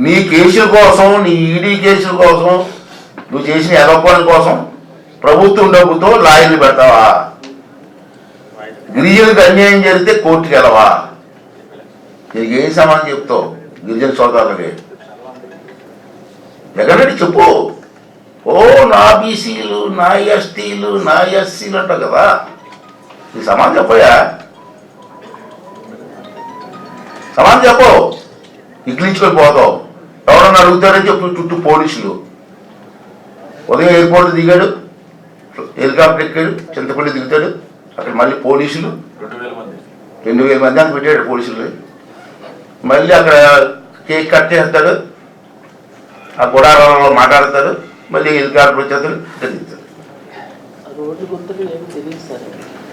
నీ కేసుల కోసం నీ ఈడీ కేసుల కోసం నువ్వు చేసిన ఎదపాల కోసం ప్రభుత్వం డబ్బుతో లాయర్లు పెడతావా? గిరిజనులకు అన్యాయం జరిగితే కోర్టుకి వెళ్ళవా? నీకు ఏం సమానం చెప్తావు? గిరిజన సోదరులకి. ఎక్కడంటే చెప్పు. ఓ నా బీసీలు నా ఎస్టీలు నా ఎస్సీలు అంటావు కదా. ఈ సమానం చెప్పయా సమాధానం చెప్పు. ఇక్కిలించుకొని పోతావు. ఎవరన్నా అడుగుతారని చెప్పు చుట్టూ పోలీసులు. ఉదయం ఎయిర్పోర్ట్ దిగాడు హెలికాప్టర్ ఎక్కాడు చింతపల్లి దిగుతాడు. అక్కడ మళ్ళీ పోలీసులు రెండు వేల మంది అని పెట్టాడు పోలీసులు. మళ్ళీ అక్కడ కేక్ కట్ చేస్తాడు ఆ గుడారంలో మాట్లాడతారు మళ్ళీ హెలికాప్టర్ వచ్చేస్తారు ఇక్కడ దిగుతాడు.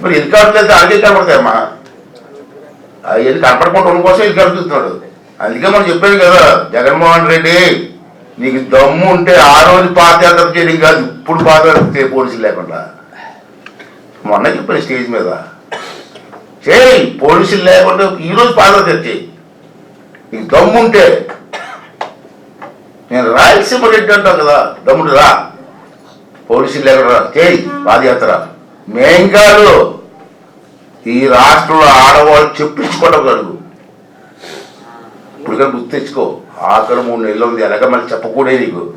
మరి హెలికాప్టర్ అయితే అలాగే కనపడతాయమ్మా. అవి కనపడకుండా ఉండడం కోసం హెలికాప్టర్ చూస్తున్నాడు అందుకే మనం చెప్పాను కదా జగన్మోహన్ రెడ్డి నీకు దమ్ము ఉంటే ఆ రోజు పాదయాత్ర చేయడం కాదు ఇప్పుడు పాదయాత్ర పోలీసులు లేకుండా. మొన్న చెప్పాను స్టేజ్ మీద. చేయి పోలీసులు లేకుండా ఈరోజు పాదయాత్ర చేయి. నీకు దమ్ము ఉంటే. నేను రాయలసీమ రెడ్డి అంటాను కదా దమ్ముడు రా. పోలీసులు లేకుండా చేయి పాదయాత్ర. మేం కాదు ఈ రాష్ట్రంలో ఆడవాళ్ళు చెప్పించుకోవడం కలుగు ఇప్పుడు గుర్తు తెచ్చుకో ఆఖరు మూడు నెలలు ఉంది ఎలాగ మళ్ళీ చెప్పకూడే నీకు.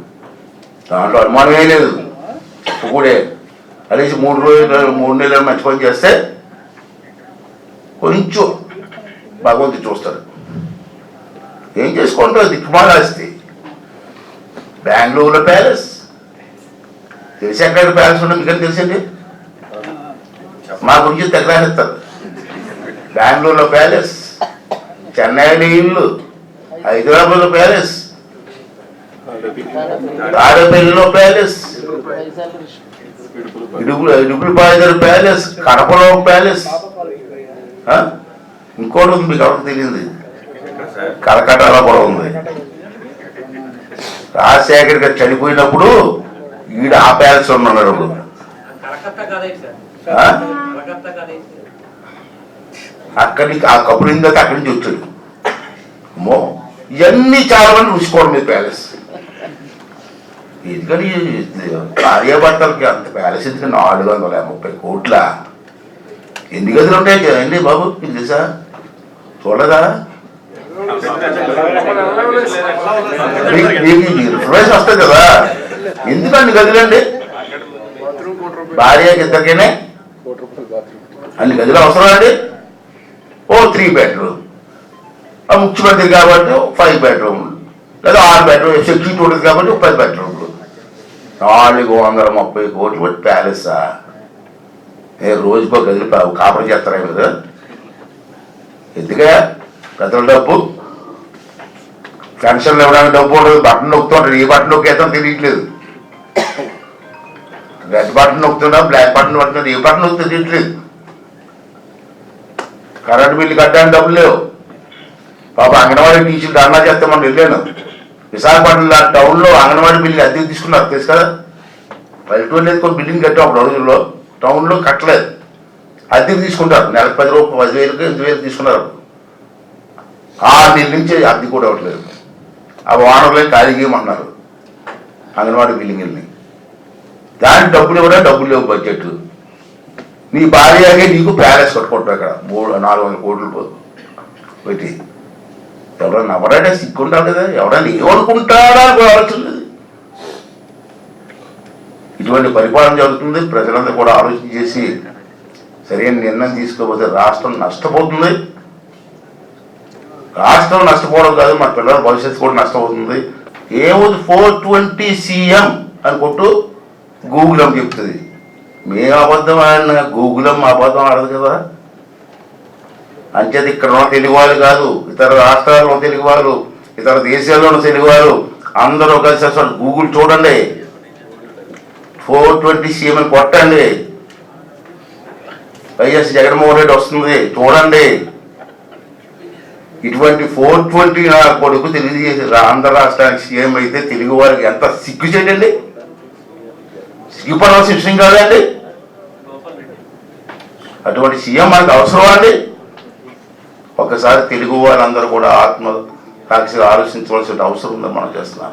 దాంట్లో అనుమానమే లేదు. చెప్పకూడే. అనేసి మూడు రోజులు మూడు నెలలు మంచి పని చేస్తే కొంచెం భగవంతుడు చూస్తాడు. ఏం చేసుకుంటావు? దిక్కుమాలాస్తి. బెంగళూరులో ప్యాలెస్. తెలిసి ఎక్కడ ప్యాలెస్ ఉండదు మీకు తెలిసండి? మా గురించి తెగరానిస్తారు బెంగళూరులో ప్యాలెస్. చెన్నైలో ఇల్లు హైదరాబాద్లో ప్యాలెస్. తాడేపల్లిలో ప్యాలెస్. వైజాగ్ ఇడుపులు ప్యాలెస్ కడపలో ప్యాలెస్. ఇంకోటి ఉంది మీకు ఎవరికి తెలియదు. ఎక్కడ కలకట్టాలో కూడా ఉంది. రాజశేఖర్ గారు చనిపోయినప్పుడు ఈడ ఆ ప్యాలెస్ ఉన్నాడు ఇప్పుడు. ఆ? అక్కడి నుంచి ఆ కబురు ఇందాక అక్కడి నుంచి వచ్చాడు. అమ్మో. ఇవన్నీ చాలా మంది రుచుకోవడం మీ ప్యాలెస్? ఎందుకని భార్యాభర్తలకి అంత ప్యాలెస్ ఎందుకు? నాలుగు వందల ముప్పై కోట్ల? ఎన్ని గదులు ఉంటాయి అండి బాబు? మీకు తెలుసా? చూడదా మీకు- వస్తుంది కదా. ఎందుకు అన్ని గదులండి? భార్య ఇద్దరికైనా? అన్ని గదులు అవసరం అండి? ఓ త్రీ బెడ్రూమ్ ఆ ముఖ్యమంత్రి కాబట్టి ఫైవ్ బెడ్రూమ్ లేదా ఆరు బెడ్రూమ్ సెక్యూరిటీ ఉంటుంది కాబట్టి ఒక పది బెడ్రూమ్లు నాలుగు వందల ముప్పై కోట్లు పెట్టి ప్యాలెసా ఏ రోజుకో గదిలి కాపురం చేస్తారా మీరు? ఎందుకే? పెద్దల డబ్బు. పెన్షన్లు ఇవ్వడానికి డబ్బు ఉండదు. బట్టన్ నొక్కుతుంటారు. ఏ బట్టన్ నొక్కేస్తాం తెలియట్లేదు. రెడ్ బటన్ నొక్కుతున్నా బ్లాక్ బటన్ పడుతున్నా ఏ బటన్ నొక్కితే తెలియట్లేదు. కరెంట్ బిల్లు కట్టడానికి డబ్బులు లేవు. పాప అంగన్వాడీ టీచర్లు ధర్నా చేస్తే మనం వెళ్ళాను విశాఖపట్నం టౌన్లో అంగన్వాడీ బిల్లు అద్దెకి తీసుకున్నారు. తెలుసు కదా? పల్లెటూరు లేదు కొన్ని బిల్డింగ్ కట్టాం అప్పుడు రోజుల్లో టౌన్లో కట్టలేదు. అద్దెకి తీసుకుంటారు. నెలకు పది రూపాయలు పది వేలకు ఎనిమిది వేలు తీసుకున్నారు ఆరు నెలల నుంచి అద్దె కూడా అవ్వట్లేదు ఆ ఓనర్లే ఖాళీ చేయమన్నారు అంగన్వాడీ బిల్డింగ్ని దానికి డబ్బులు కూడా డబ్బులు లేవు బడ్జెట్. నీ భార్యగే నీకు ప్యాలెస్ కట్టుకుంటావు ఇక్కడ. మూడు నాలుగు వందల కోట్లు పెట్టి ఎవడన్నా ఎవరైనా సిగ్గుంటాడు కదా? ఎవరైనా ఏమనుకుంటాడా అని ఆలోచన లేదు. ఇటువంటి పరిపాలన జరుగుతుంది. ప్రజలందరూ కూడా ఆలోచన చేసి సరైన నిర్ణయం తీసుకోకపోతే రాష్ట్రం నష్టపోతుంది. రాష్ట్రం నష్టపోవడం కాదు మన పిల్లల భవిష్యత్తు కూడా నష్టపోతుంది. ఏముంది ఫోర్ ట్వంటీ సీఎం అని కొట్టు గూగుల్ అని చెప్తుంది. మేము అబద్ధం ఆడిన గూగుల్ అమ్మ అబద్ధం ఆడదు కదా? అంచేది ఇక్కడ ఉన్న తెలుగు వాళ్ళు కాదు ఇతర రాష్ట్రాల్లో ఉన్న తెలుగు వాళ్ళు ఇతర దేశాల్లో ఉన్న తెలుగు వాళ్ళు అందరూ కలిసి అసలు గూగుల్ చూడండి. ఫోర్ ట్వంటీ సీఎం అని కొట్టండి. వైఎస్ జగన్మోహన్ రెడ్డి వస్తుంది. చూడండి. ఇటువంటి ఫోర్ ట్వంటీ నా కొడుకు తెలియజేసి ఆంధ్ర రాష్ట్రానికి సీఎం అయితే తెలుగు వారికి ఎంత సిగ్గు చేయండి సిగ్గుపడవలసిన విషయం కాదండి. అటువంటి సీఎం మనకు అవసరం అండి? ఒకసారి తెలుగు వాళ్ళందరూ కూడా ఆత్మ కాకసి ఆలోచించవలసిన అవసరం ఉందని మనం చేస్తున్నాం.